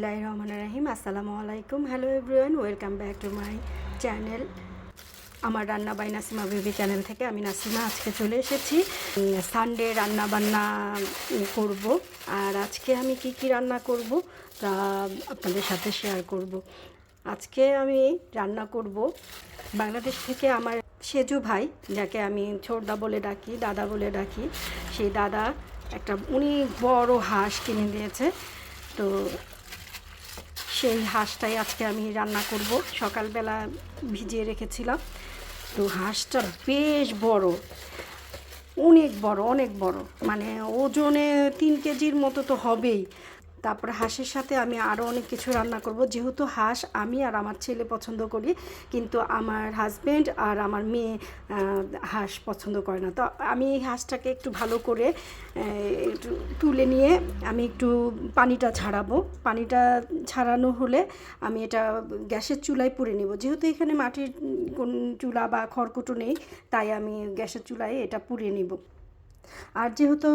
বিসমিল্লাহ রহমান রাহিম আসসালামু আলাইকুম। Hello everyone welcome back to my channel আমার রান্না বাই নাসিমা বেবি চ্যানেল থেকে আমি নাসিমা আজকে চলে এসেছি। সানডে রান্না বান্না করব। আর আজকে আমি কি কি রান্না করব তা আপনাদের সাথে শেয়ার করব। আজকে আমি রান্না করব বাংলাদেশ থেকে আমার সেজু ভাই, যাকে আমি ছোটদা বলে ডাকি, দাদা বলে ডাকি। সেই দাদা একটা উনি বড় হাঁস কিনে দিয়েছে। তো সেই হাঁসটাই আজকে আমি রান্না করব। সকালবেলা ভিজিয়ে রেখেছিলাম। তো হাঁসটা বেশ বড়। অনেক বড় অনেক বড়। মানে ওজনে তিন কেজির মতো তো হবেই। তারপরে হাঁসের সাথে আমি আরও অনেক কিছু রান্না করব। যেহেতু হাঁস আমি আর আমার ছেলে পছন্দ করি, কিন্তু আমার হাজব্যান্ড আর আমার মেয়ে হাঁস পছন্দ করে না। তো আমি এই হাঁসটাকে একটু ভালো করে একটু তুলে নিয়ে আমি একটু পানিটা ছাড়াবো। পানিটা ছাড়ানো হলে আমি এটা গ্যাসের চুলায় পুড়ে নেব। যেহেতু এখানে মাটির কোন চুলা বা খড়কুটো নেই, তাই আমি গ্যাসের চুলায় এটা পুড়িয়ে নিব। আর যেহেতু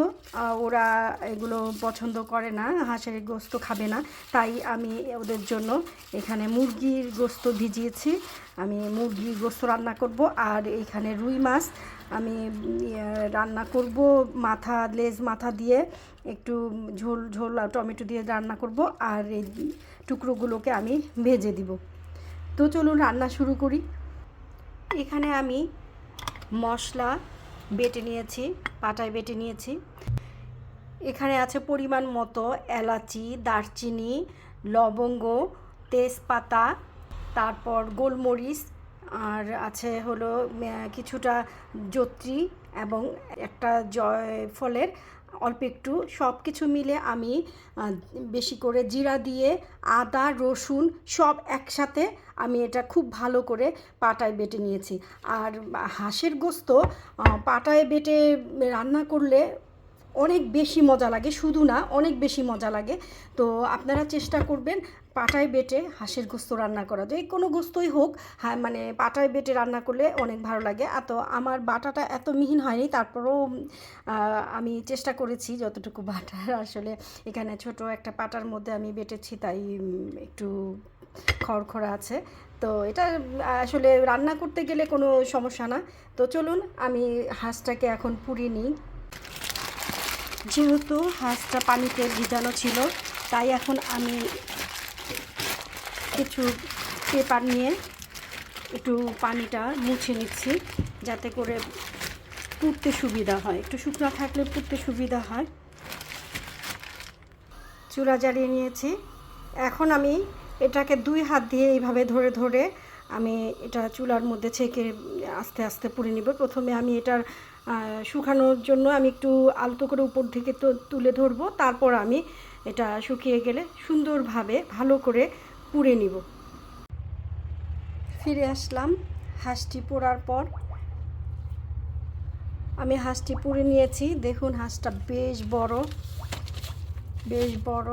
ওরা এগুলো পছন্দ করে না হাঁসের গোস্ত খাবে না তাই আমি ওদের জন্য এখানে মুরগির গোস্ত ভিজিয়েছি। আমি মুরগির গোস্ত রান্না করব আর এখানে রুই মাছ আমি ইয়ে, রান্না করব মাথা লেজ মাথা দিয়ে একটু ঝোল ঝোল টমেটো দিয়ে রান্না করব আর এই টুকরোগুলোকে আমি ভেজে দিব। তো চলুন রান্না শুরু করি। এখানে আমি মশলা বেটে নিয়েছি, পাটায় বেটে নিয়েছি। এখানে আছে পরিমাণ মতো এলাচি, দারচিনি, লবঙ্গ, তেজপাতা, তারপর গোলমরিচ, আর আছে হলো কিছুটা জত্রি এবং একটা জয়ফলের অল্প একটু। সব কিছু মিলে আমি বেশি করে জিরা দিয়ে, আদা, রসুন সব একসাথে আমি এটা খুব ভালো করে পাটায় বেটে নিয়েছি। আর হাঁসের গোস্ত পাটায় বেটে রান্না করলে অনেক বেশি মজা লাগে, শুধু না, অনেক বেশি মজা লাগে। তো আপনারা চেষ্টা করবেন পাটায় বেটে হাঁসের গোস্ত রান্না করা। যে কোনো গোস্তই হোক হ্যাঁ মানে পাটায় বেটে রান্না করলে অনেক ভালো লাগে। আর তো আমার বাটাটা এত মিহিন হয়নি, তারপরেও আমি চেষ্টা করেছি যতটুকু বাটার। আসলে এখানে ছোট একটা পাটার মধ্যে আমি বেটেছি, তাই একটু খড়খড়া আছে। তো এটা, আসলে রান্না করতে গেলে কোনো সমস্যা না। তো চলুন আমি হাঁসটাকে এখন পুড়িয়ে নিই। যেহেতু হাঁসটা পানিতে ভিজানো ছিল, তাই এখন আমি কিছু পেপার নিয়ে একটু পানিটা মুছে নিচ্ছি, যাতে করে পুড়তে সুবিধা হয়। একটু শুকনো থাকলে পুড়তে সুবিধা হয়। চুলা জ্বালিয়ে নিয়েছি। এখন আমি এটাকে দুই হাত দিয়ে এইভাবে ধরে ধরে আমি এটা চুলার মধ্যে ছেঁকে আস্তে আস্তে পুড়ে নিব। প্রথমে আমি এটার শুকানোর জন্য আমি একটু আলতো করে উপর থেকে তুলে ধরবো। তারপর আমি এটা শুকিয়ে গেলে সুন্দরভাবে ভালো করে পুড়ে নিব। ফিরে আসলাম হাঁসটি পোড়ার পর। আমি হাঁসটি পুড়ে নিয়েছি। দেখুন হাঁসটা বেশ বড় বেশ বড়।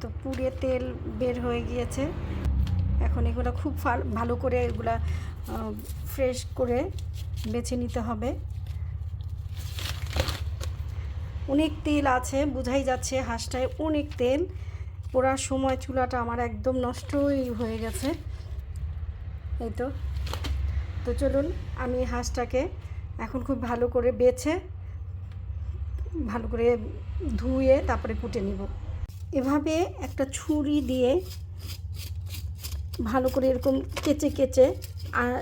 তো পুড়ে তেল বের হয়ে গিয়েছে। এখন এগুলো খুব ভালো করে এগুলা ফ্রেশ করে বেছে নিতে হবে। অনেক তেল আছে, বোঝাই যাচ্ছে হাঁসটায় অনেক তেল। পোড়ার সময় চুলাটা আমার একদম নষ্টই হয়ে গেছে। এই তো। তো চলুন, আমি হাঁসটাকে এখন খুব ভালো করে বেছে, ভালো করে ধুয়ে তারপরে কুটে নিব। এভাবে একটা ছুরি দিয়ে ভালো করে এরকম কেচে কেচে, আর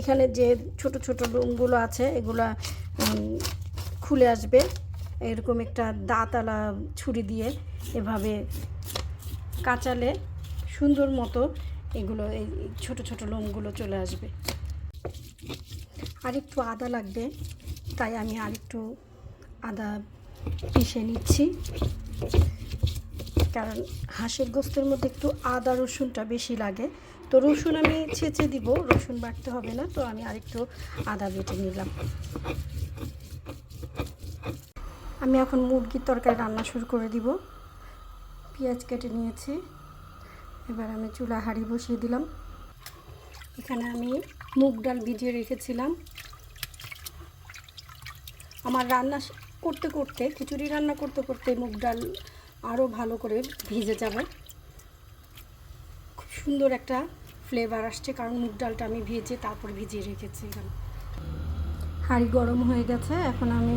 এখানে যে ছোট ছোট লোমগুলো আছে, এগুলা খুলে আসবে। এরকম একটা দাঁতালা ছুরি দিয়ে এভাবে কাচালে সুন্দর মতো এগুলো, এই ছোট ছোট লোমগুলো চলে আসবে। আর একটু আদা লাগবে, তাই আমি আরেকটু আদা পিষে নিচ্ছি। কারণ হাঁসের গোস্তের মধ্যে একটু আদা রসুনটা বেশি লাগে। তো রসুন আমি ছেঁচে দিব, রসুন বাটতে হবে না, তো আমি আরেকটু আদা বেটে নিলাম। আমি এখন মুরগির তরকারি রান্না শুরু করে দিব। পেঁয়াজ কেটে নিয়েছি। এবার আমি চুলা হাঁড়ি বসিয়ে দিলাম। এখানে আমি মুগ ডাল ভিজিয়ে রেখেছিলাম। আমার রান্না করতে করতে, খিচুড়ি রান্না করতে করতে মুগ ডাল আরও ভালো করে ভিজে যাবে। খুব সুন্দর একটা ফ্লেভার আসছে, কারণ মুগ ডালটা আমি ভেজে তারপর ভিজিয়ে রেখেছি এখানে। হাঁড়ি গরম হয়ে গেছে, এখন আমি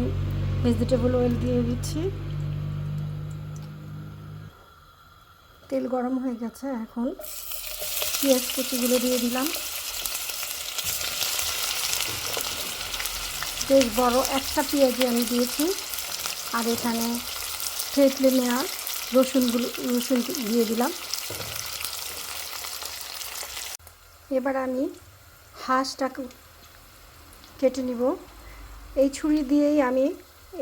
ভেজিটেবল অয়েল দিয়ে দিচ্ছি। তেল গরম হয়ে গেছে, এখন পেঁয়াজ কুচিগুলো দিয়ে দিলাম। বেশ বড় একটা পেঁয়াজি আমি দিয়েছি, আর এখানে থেতলে নেওয়া রসুনগুলো, রসুন দিয়ে দিলাম। এবার আমি হাঁসটা কেটে নিব। এই ছুরি দিয়েই আমি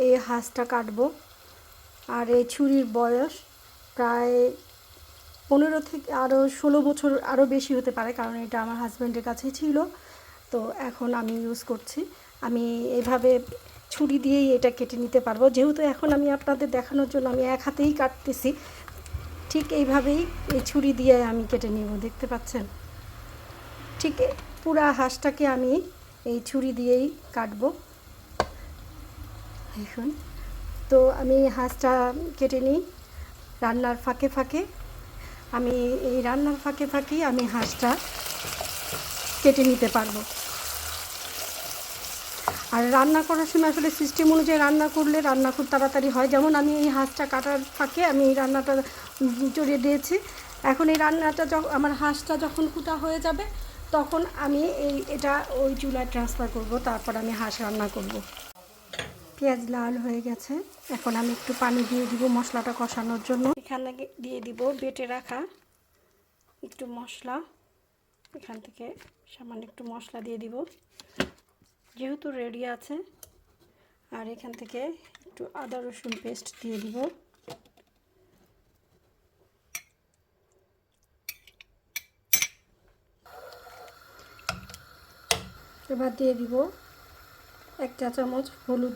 এই হাঁসটা কাটবো। আর এই ছুরির বয়স প্রায় পনেরো থেকে আরও ষোলো বছর আরও বেশি হতে পারে, কারণ এটা আমার হাজব্যান্ডের কাছেই ছিল। তো এখন আমি ইউজ করছি। আমি এভাবে ছুরি দিয়েই এটা কেটে নিতে পারব। যেহেতু এখন আমি আপনাদের দেখানোর জন্য আমি এক হাতেই কাটতেছি, ঠিক এইভাবেই এই ছুরি দিয়ে আমি কেটে নিব, দেখতে পাচ্ছেন? ঠিক পুরা হাঁসটাকে আমি এই ছুরি দিয়েই কাটবো। এখন তো আমি হাঁসটা কেটে নিই রান্নার ফাঁকে ফাঁকে। আমি এই রান্নার ফাঁকে ফাঁকেই আমি হাঁসটা কেটে নিতে পারব। আর রান্না করার সময় আসলে সিস্টেম অনুযায়ী রান্না করলে রান্না খুব তাড়াতাড়ি হয়। যেমন আমি এই হাঁসটা কাটার ফাঁকে আমি এই রান্নাটা চড়িয়ে দিয়েছি। এখন এই রান্নাটা যখন আমার হাঁসটা যখন কুটা হয়ে যাবে, তখন আমি এই, এটা ওই চুলায় ট্রান্সফার করব, তারপর আমি হাঁস রান্না করব। পেঁয়াজ লাল হয়ে গেছে। এখন আমি একটু পানি দিয়ে দিব মশলাটা কষানোর জন্য। এখানে দিয়ে দিব বেটে রাখা একটু মশলা। এখান থেকে সামান্য একটু মশলা দিয়ে দিব। যেহেতু রেডি আছে, আর এখান থেকে একটু আদা রসুন পেস্ট দিয়ে দিব। এবার দিয়ে দিব এক চা চামচ হলুদ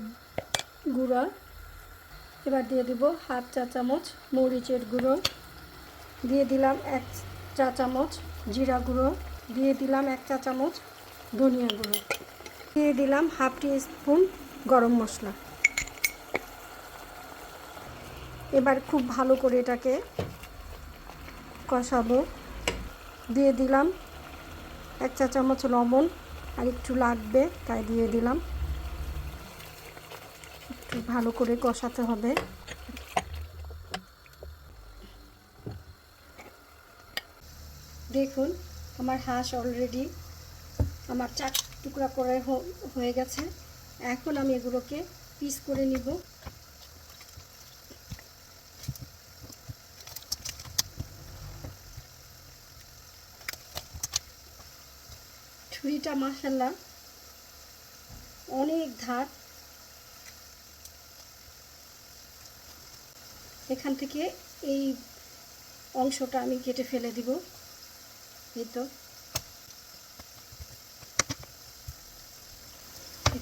গুঁড়া। এবার দিয়ে দিব হাফ চা চামচ মরিচের গুঁড়ো। দিয়ে দিলাম এক চা চামচ জিরা গুঁড়ো। দিয়ে দিলাম এক চা চামচ ধনিয়া গুঁড়ো। দিয়ে দিলাম হাফ টি স্পুন গরম মশলা। এবার খুব ভালো করে এটাকে কষাবো। দিয়ে দিলাম এক চা চামচ লবণ, আর একটু লাগবে তাই দিয়ে দিলাম। একটু ভালো করে কষাতে হবে। দেখুন, আমার হাঁস অলরেডি আমার চার টুকরা করে হয়ে গেছে। এখন আমি এগুলোকে পিস করে নিব। ছুরিটা মাসাল্লাহ অনেক ধার। এখান থেকে এই অংশটা আমি কেটে ফেলে দিব। এই তো।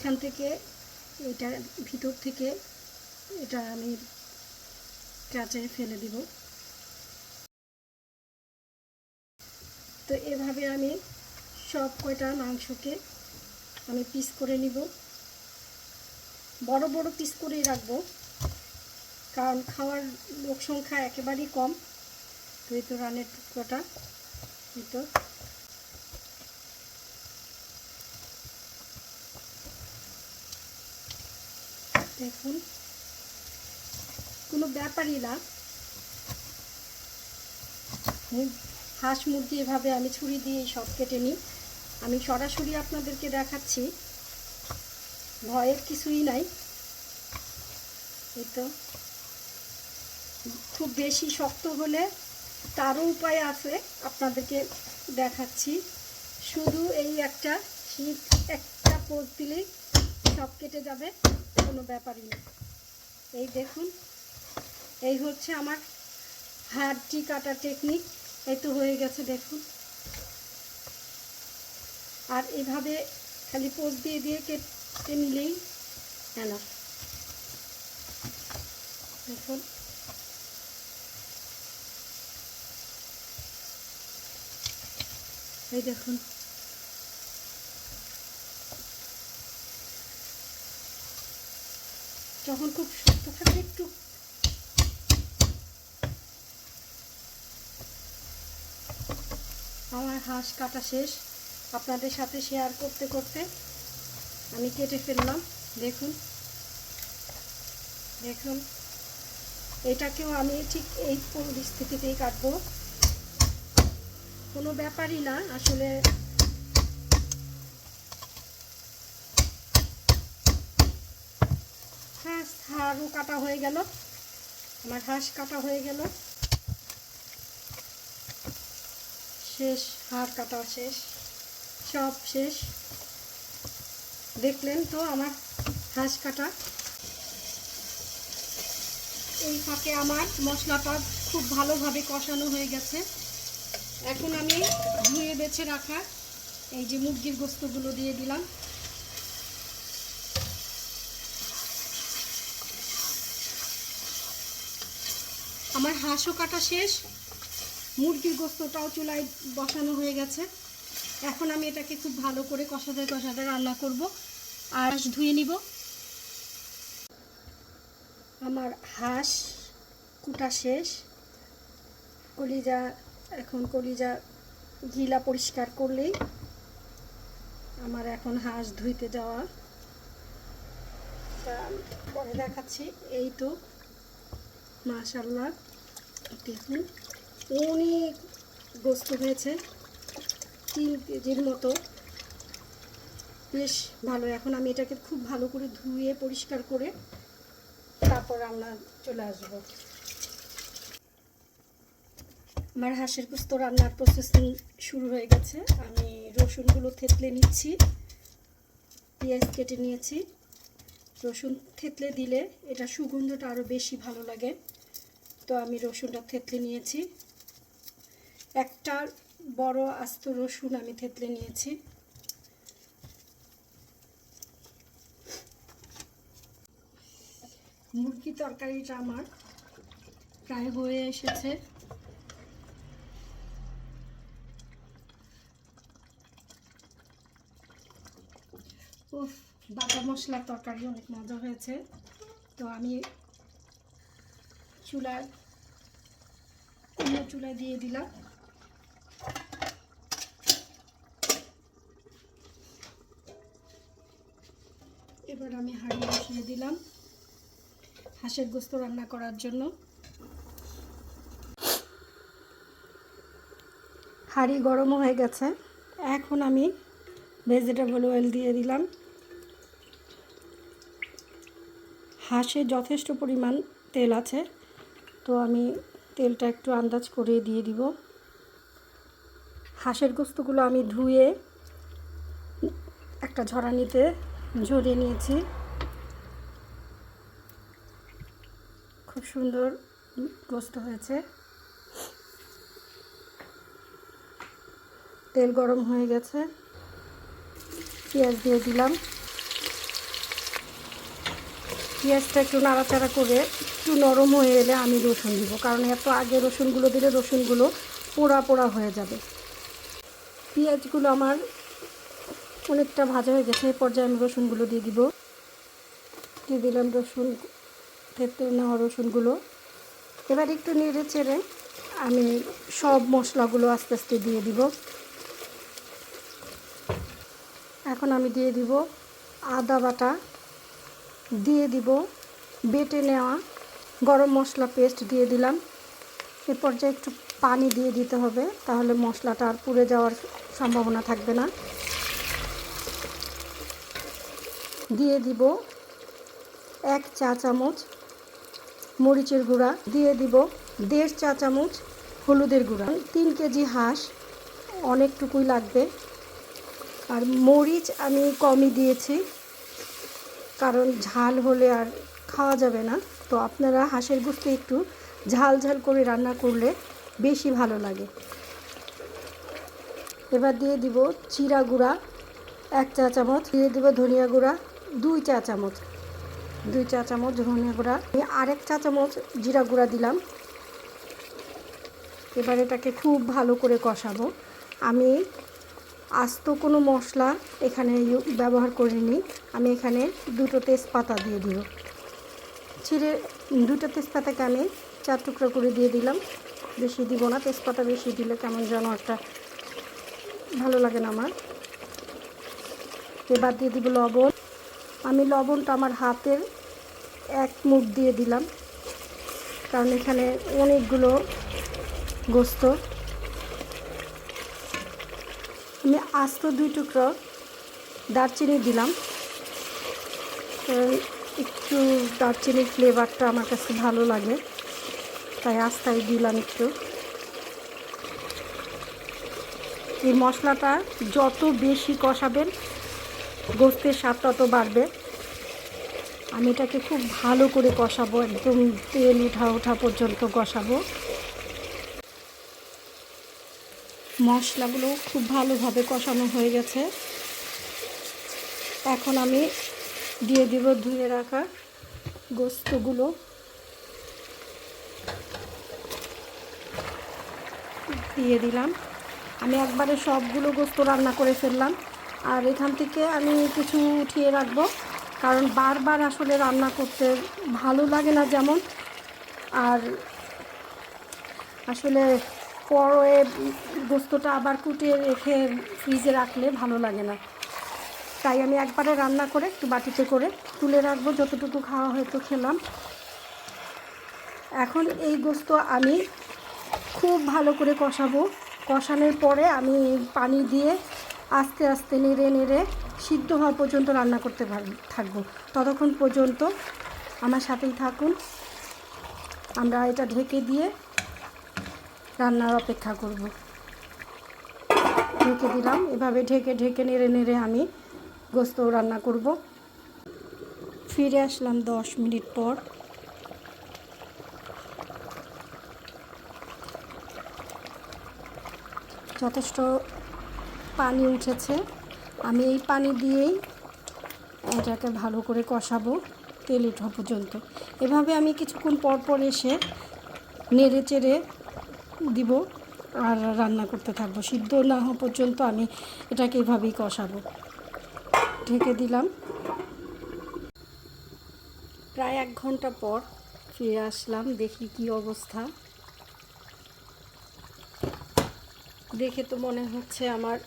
এখান থেকে, এটা ভিতর থেকে, এটা আমি কাঁচে ফেলে দিব। তো এভাবে আমি সব কয়টা মাংসকে আমি পিস করে নিব। বড় বড় পিস করেই রাখব, কারণ খাওয়ার লোক সংখ্যা একেবারেই কম। তো এই তো রানের টুকরোটা, এই তো। দেখুন। কোনো ব্যাপারই না। হাঁস মুরগি এভাবে আমি ছুরি দিয়ে সব কেটে নিই। আমি সরাসরি আপনাদেরকে দেখাচ্ছি। ভয়ের কিছুই নাই। এই তো। খুব বেশি শক্ত হলে তারও উপায় আছে। আপনাদেরকে দেখাচ্ছি। শুধু এই একটা শীত, একটা পোজ দিলেই সব কেটে যাবে। কোনো ব্যাপারই না। এই দেখুন, এই হচ্ছে আমার হাড্ডি কাটা টেকনিক এই তো হয়ে গেছে দেখুন। আর এভাবে খালি পোজ দিয়ে দিয়ে কেটে নিলেই কেন দেখুন। এই দেখুন। যখন খুব শক্ত থাকবে একটু। আমার হাঁস কাটা শেষ। আপনাদের সাথে শেয়ার করতে করতে আমি কেটে ফেললাম। দেখুন। দেখুন। এটাকেও আমি ঠিক এই পরিস্থিতিতেই কাটবো। কোনো ব্যাপারই না। আসলে হাঁস, হাড়ও কাটা হয়ে গেল। আমার হাঁস কাটা হয়ে গেল। শেষ, হাড় কাটা শেষ, সব শেষ। দেখলেন তো আমার হাঁস কাটা। এই ফাঁকে আমার মশলাটা খুব ভালোভাবে কষানো হয়ে গেছে। এখন আমি ধুয়ে বেছে রাখা এই যে মুরগির গোস্তগুলো দিয়ে দিলাম। আমার হাঁসও কাটা শেষ। মুরগির গোস্তটাও চুলায় বসানো হয়ে গেছে। এখন আমি এটাকে খুব ভালো করে কষাতে কষাতে রান্না করব আর হাঁস ধুয়ে নিব। আমার হাঁস কুটা শেষ। কলিজা, এখন কলিজা গিলা পরিষ্কার করলেই আমার এখন হাঁস ধুইতে যাওয়া। পরে দেখাচ্ছি, এই তো। মাশাল্লাহ দেখুন অনেক গোস্ত হয়েছে। তিন কেজির মতো। বেশ ভালো। এখন আমি এটাকে খুব ভালো করে ধুয়ে, পরিষ্কার করে তারপর রান্না চলে আসব। আমার হাঁসের কুস্ত রান্নার প্রসেসিং শুরু হয়ে গেছে। আমি রসুনগুলো থেতলে নিচ্ছি। পেঁয়াজ কেটে নিয়েছি। রসুন থেতলে দিলে এটা সুগন্ধটা আরও বেশি ভালো লাগে। তো আমি রসুনটা থেতলে নিয়েছি। একটা বড় আস্ত রসুন আমি থেতলে নিয়েছি। মুরগি তরকারিটা আমার প্রায় হয়ে এসেছে। উফ, বাটা মশলার তরকারি অনেক মজা হয়েছে। তো আমি চুলার অন্য চুলায় দিয়ে দিলাম। এবার আমি হাঁড়ি বসিয়ে দিলাম হাঁসের গোস্ত রান্না করার জন্য। হাঁড়ি গরম হয়ে গেছে। এখন আমি ভেজিটেবল অয়েল দিয়ে দিলাম। হাঁসে যথেষ্ট পরিমাণ তেল আছে। তো আমি তেলটা একটু আন্দাজ করে দিয়ে দিব। হাঁসের গোস্তগুলো আমি ধুয়ে একটা ঝরানিতে ঝরিয়ে নিয়েছি। খুব সুন্দর গোস্ত হয়েছে। তেল গরম হয়ে গেছে। পেঁয়াজ দিয়ে দিলাম। পেঁয়াজটা একটু নাড়াচাড়া করে একটু নরম হয়ে এলে আমি রসুন দিব, কারণ এত আগে রসুনগুলো দিলে রসুনগুলো পোড়া পোড়া হয়ে যাবে। পেঁয়াজগুলো আমার অনেকটা ভাজা হয়ে গেছে এই পর্যায়ে আমি রসুনগুলো দিয়ে দিব। দিয়ে দিলাম রসুন, থেতে নেওয়া রসুনগুলো। এবার একটু নেড়ে চেড়ে আমি সব মশলাগুলো আস্তে আস্তে দিয়ে দিব। এখন আমি দিয়ে দিব আদা বাটা, দিয়ে দিব বেটে নেওয়া গরম মশলা পেস্ট দিয়ে দিলাম। এ পর্যায়ে একটু পানি দিয়ে দিতে হবে, তাহলে মশলাটা আর পুড়ে যাওয়ার সম্ভাবনা থাকবে না। দিয়ে দিব এক চা চামচ মরিচের গুঁড়া, দিয়ে দিব দেড় চা চামচ হলুদের গুঁড়া, তিন কেজি হাঁস অনেকটুকুই লাগবে। আর মরিচ আমি কমই দিয়েছি, কারণ ঝাল হলে আর খাওয়া যাবে না। তো আপনারা হাঁসের গুস্ত একটু ঝাল ঝাল করে রান্না করলে বেশি ভালো লাগে। এবার দিয়ে দিব চিরা গুঁড়া, এক চা চামচ। দিয়ে দিব ধনিয়া গুঁড়া, দুই চা চামচ। দুই চা চামচ ধনিয়া গুঁড়া। আমি আরেক চা চামচ জিরা গুঁড়া দিলাম। এবার এটাকে খুব ভালো করে কষাবো। আমি আস্ত কোনো মশলা এখানে ব্যবহার করিনি। আমি এখানে দুটো তেজপাতা দিয়ে দিব। ছিঁড়ে দুটো তেজপাতাকে আমি চার টুকরো করে দিয়ে দিলাম। বেশি দিব না, তেজপাতা বেশি দিলে কেমন যেন একটা ভালো লাগে না আমার। এবার দিয়ে দিব লবণ। আমি লবণটা আমার হাতের এক মুখ দিয়ে দিলাম। কারণ এখানে অনেকগুলো গোস্ত। আমি আস্ত দুই টুকরো দারচিনি দিলাম। একটু দারচিনির ফ্লেভারটা আমার কাছে ভালো লাগে। তাই আস্তায় দিলাম একটু। এই মশলাটা যত বেশি কষাবেন, গোস্তের স্বাদ তত বাড়বে। আমি এটাকে খুব ভালো করে কষাবো, একদম তেল উঠা ওঠা পর্যন্ত কষাবো। মশলাগুলো খুব ভালোভাবে কষানো হয়ে গেছে। এখন আমি দিয়ে দিব, ধুয়ে রাখা গোস্তগুলো। দিয়ে দিলাম। আমি একবারে সবগুলো গোস্ত রান্না করে ফেললাম। আর এখান থেকে আমি কিছু উঠিয়ে রাখব, কারণ বারবার আসলে রান্না করতে ভালো লাগে না যেমন। আর আসলে পরে গোস্তটা আবার কুটিয়ে রেখে ফ্রিজে রাখলে ভালো লাগে না। তাই আমি একবারে রান্না করে একটু বাটিতে করে তুলে রাখব। যতটুকু খাওয়া হয়তো খেলাম। এখন এই গোস্ত আমি খুব ভালো করে কষাবো। কষানোর পরে আমি পানি দিয়ে আস্তে আস্তে নেড়ে নেড়ে সিদ্ধ হওয়া পর্যন্ত রান্না করতে থাকব। ততক্ষণ পর্যন্ত আমার সাথেই থাকুন। আমরা এটা ঢেকে দিয়ে রান্নার অপেক্ষা করব। ঢেকে দিলাম। এভাবে ঢেকে ঢেকে নেড়ে নেড়ে আমি গোস্ত রান্না করব। ফিরে আসলাম দশ মিনিট পর। যথেষ্ট পানি উঠেছে। আমি এই পানি দিয়েই এটাকে ভালো করে কষাবো তেল ওঠা পর্যন্ত। এভাবে আমি কিছুক্ষণ পর পর এসে নেড়ে চেড়ে দিব আর রান্না করতে থাকব। সিদ্ধ না হওয়া পর্যন্ত আমি এটাকে এভাবেই কষাবো। ঢেকে দিলাম। প্রায় এক ঘণ্টা পর ফিরে আসলাম, দেখি কি অবস্থা। দেখে তো মনে হচ্ছে আমার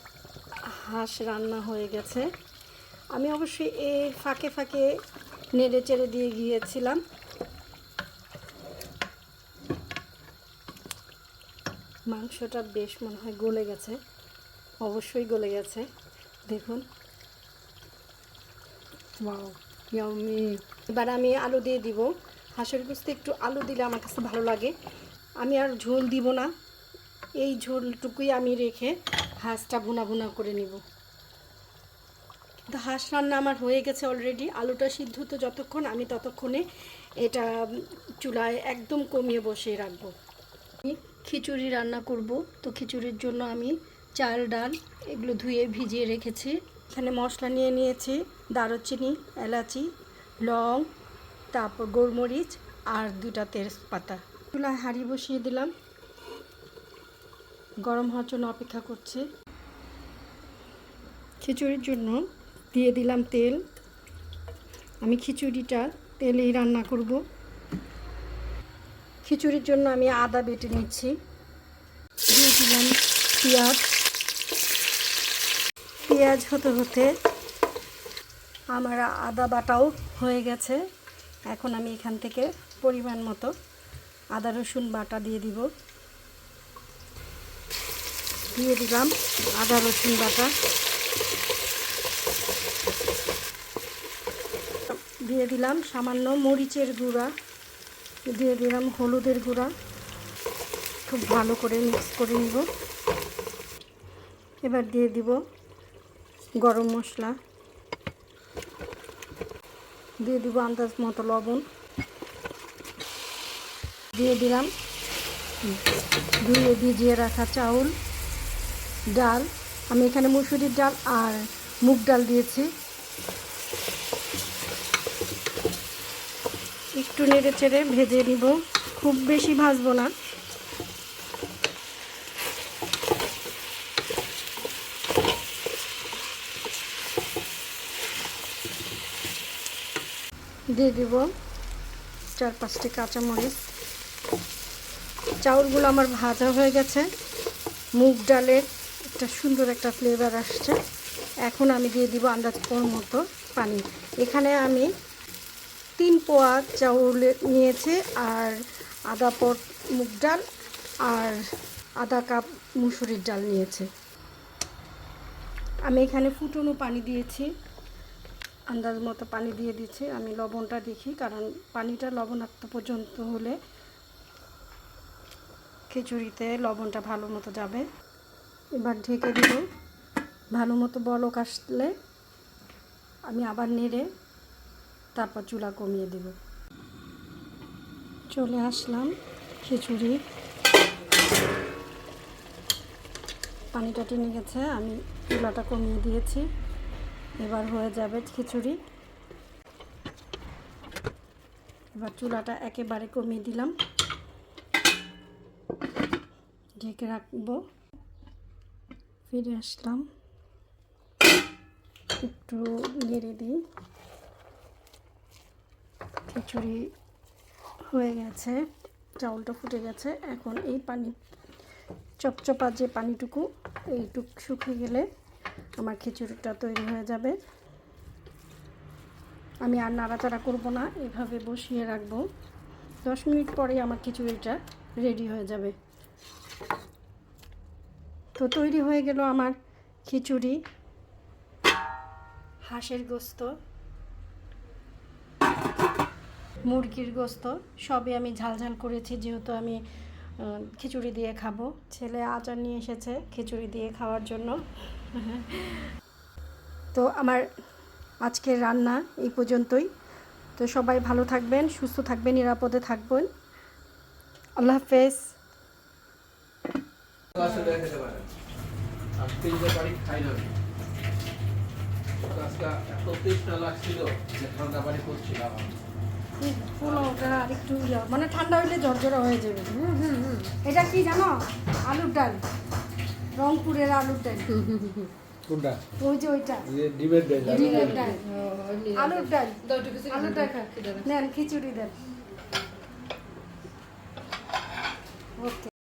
হাঁস রান্না হয়ে গেছে। আমি অবশ্যই এর ফাঁকে ফাঁকে নেড়ে চেড়ে দিয়ে গিয়েছিলাম। মাংসটা বেশ মনে হয় গলে গেছে, অবশ্যই গলে গেছে। দেখুন। এবার আমি আলু দিয়ে দিব। হাঁসের গুস্তে একটু আলু দিলে আমার কাছে ভালো লাগে। আমি আর ঝোল দিব না। এই ঝোলটুকুই আমি রেখে হাঁসটা ভুনা ভুনা করে নিব। তো হাঁস রান্না আমার হয়ে গেছে অলরেডি আলুটা সিদ্ধ তো যতক্ষণ, আমি ততক্ষণে এটা চুলায় একদম কমিয়ে বসিয়ে রাখব। আমি খিচুড়ি রান্না করব। তো খিচুড়ির জন্য আমি চাল, ডাল এগুলো ধুয়ে ভিজিয়ে রেখেছি। এখানে মশলা নিয়ে নিয়েছি। দারুচিনি, এলাচি, লং, তারপর গোলমরিচ আর দুটা তেজপাতা। চুলায় হাঁড়ি বসিয়ে দিলাম। গরম হওয়ার জন্য অপেক্ষা করছে। খিচুড়ির জন্য দিয়ে দিলাম তেল। আমি খিচুড়িটা তেলেই রান্না করব। খিচুড়ির জন্য আমি আদা বেটে নিচ্ছি। দিয়ে দিলাম পেঁয়াজ। পেঁয়াজ হতে হতে আমার আদা বাটাও হয়ে গেছে। এখন আমি এখান থেকে পরিমাণ মতো আদা, রসুন বাটা দিয়ে দিব। দিয়ে দিলাম আদা, রসুন বাটা। দিয়ে দিলাম সামান্য মরিচের গুঁড়া। দিয়ে দিলাম হলুদের গুঁড়া। খুব ভালো করে মিক্স করে নিব। এবার দিয়ে দিব গরম মশলা। দিয়ে দিব আন্দাজ মতো লবণ। দিয়ে দিলাম। ধুয়ে ভিজিয়ে রাখা চাউল, ডাল। আমি এখানে মুসুরির ডাল আর মুগ ডাল দিয়েছি। একটু নেড়ে চেড়ে ভেজে নিব। খুব বেশি ভাজবো না। দিয়ে দিব চার পাঁচটি কাঁচামরিচ। চাউলগুলো আমার ভাজা হয়ে গেছে। মুগ ডালের একটা সুন্দর একটা ফ্লেভার আসছে। এখন আমি দিয়ে দিব আন্দাজ পর মতো পানি। এখানে আমি তিন পোয়া চাউল নিয়েছে আর আধা পট মুগ ডাল আর আধা কাপ মুসুরির ডাল নিয়েছে। আমি এখানে ফুটনো পানি দিয়েছি। আন্দাজ মতো পানি দিয়ে দিচ্ছি। আমি লবণটা দেখি, কারণ পানিটা লবণাক্ত পর্যন্ত হলে খিচুড়িতে লবণটা ভালো মতো যাবে। এবার ঢেকে দিব। ভালো মতো বলক আসলে আমি আবার নেড়ে তারপর চুলা কমিয়ে দেব। চলে আসলাম খিচুড়ি পানিটা টেনে গেছে, আমি চুলাটা কমিয়ে দিয়েছি। এবার হয়ে যাবে খিচুড়ি। এবার চুলাটা একেবারে কমিয়ে দিলাম। ঢেকে রাখব। ফিরে আসলাম। একটু নেড়ে দিই। খিচুড়ি হয়ে গেছে, চাউলটা ফুটে গেছে। এখন এই পানি, চপচপা যে পানিটুকু, এইটুক শুকিয়ে গেলে আমার খিচুড়িটা তৈরি হয়ে যাবে। আমি আর নাড়াচাড়া করব না, এভাবে বসিয়ে রাখব। দশ মিনিট পরেই আমার খিচুড়িটা রেডি হয়ে যাবে। তো তৈরি হয়ে গেল আমার খিচুড়ি। হাঁসের গোস্ত, মুরগির গোস্ত, সবই আমি ঝালঝাল করেছি, যেহেতু আমি খিচুড়ি দিয়ে খাব। ছেলে আচার নিয়ে এসেছে খিচুড়ি দিয়ে খাওয়ার জন্য। তো আমার আজকের রান্না এই পর্যন্তই। তো সবাই ভালো থাকবেন, সুস্থ থাকবেন, নিরাপদে থাকবেন। আল্লাহ হাফেজ। মানে ঠান্ডা হলে ঝরঝরা হয়ে যাবে। এটা কি জানো? আলুর ডাল। রংপুরের আলুর ডাল। কোনটা? ওই যে ওইটা। ডিমের ডাল। আলুর ডাল। আলুর ডাল। নেন খিচুড়ি দেন। ওকে।